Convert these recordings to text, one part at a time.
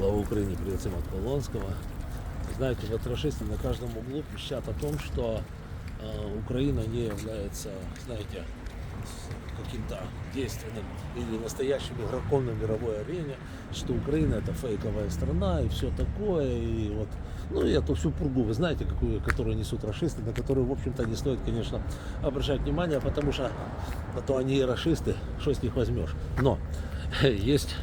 Слава Украине, привет всем от Полонского. Знаете, вот расисты на каждом углу пищат о том, что э, Украина не является, знаете, каким-то действенным или настоящим игроком на мировой арене, что Украина это фейковая страна и все такое, и вот, ну и эту всю пургу, вы знаете, какую, которую несут расисты, на которую, в общем-то, не стоит, конечно, обращать внимание, потому что а то они и расисты, что с них возьмешь. Но есть,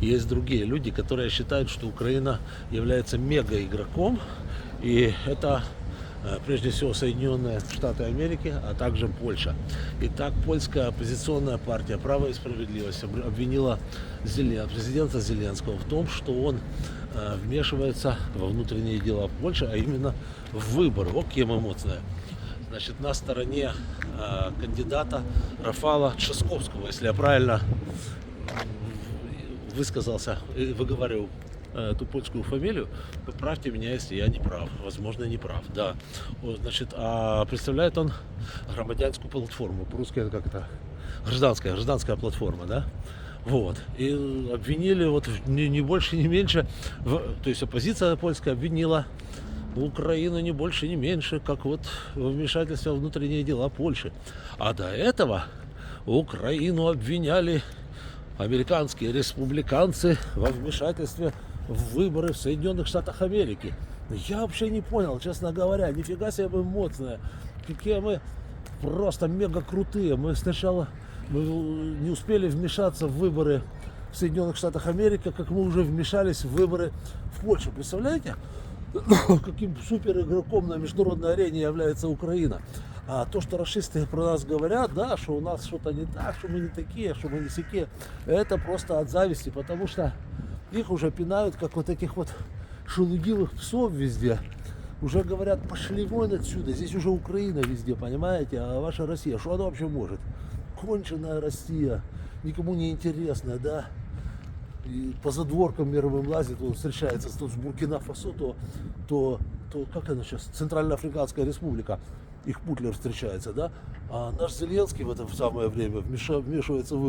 есть другие люди, которые считают, что Украина является мега игроком, и это э, прежде всего Соединенные Штаты Америки, а также Польша. Итак, польская оппозиционная партия «Право и справедливость» об- обвинила президента Зеленского в том, что он э, вмешивается во внутренние дела Польши, а именно в выборы. Вот кем эмоционная. Значит, на стороне э, кандидата Рафала Часковского, если я правильно высказался выговаривал э, эту польскую фамилию, поправьте меня, если я не прав. Возможно, не прав, да. Значит, а представляет он громадянскую платформу. По-русски это как это? Гражданская, гражданская платформа, да? Вот. И обвинили вот не, не больше, не меньше, в- то есть оппозиция польская обвинила Украину не больше, не меньше, как вот во вмешательстве во внутренние дела Польши. А до этого Украину обвиняли американские республиканцы во вмешательстве в выборы в Соединенных Штатах Америки. Я вообще не понял, честно говоря, нифига себе мы эмоционные. Какие мы просто мега крутые. Мы сначала мы не успели вмешаться в выборы в Соединенных Штатах Америки, как мы уже вмешались в выборы в Польшу. Представляете? каким супер игроком на международной арене является Украина. А то, что расисты про нас говорят, да, что у нас что-то не так, что мы не такие, что мы не сякие, это просто от зависти, потому что их уже пинают, как вот этих вот шелудивых псов везде. Уже говорят, пошли вон отсюда, здесь уже Украина везде, понимаете, а ваша Россия, что она вообще может? Конченая Россия, никому не интересная, да, и по задворкам мировым лазит, он встречается с Буркина Фасо, то, то, то как она сейчас, Центральноафриканская республика, их Путлер встречается, да, а наш Зеленский в это самое время вмешивается в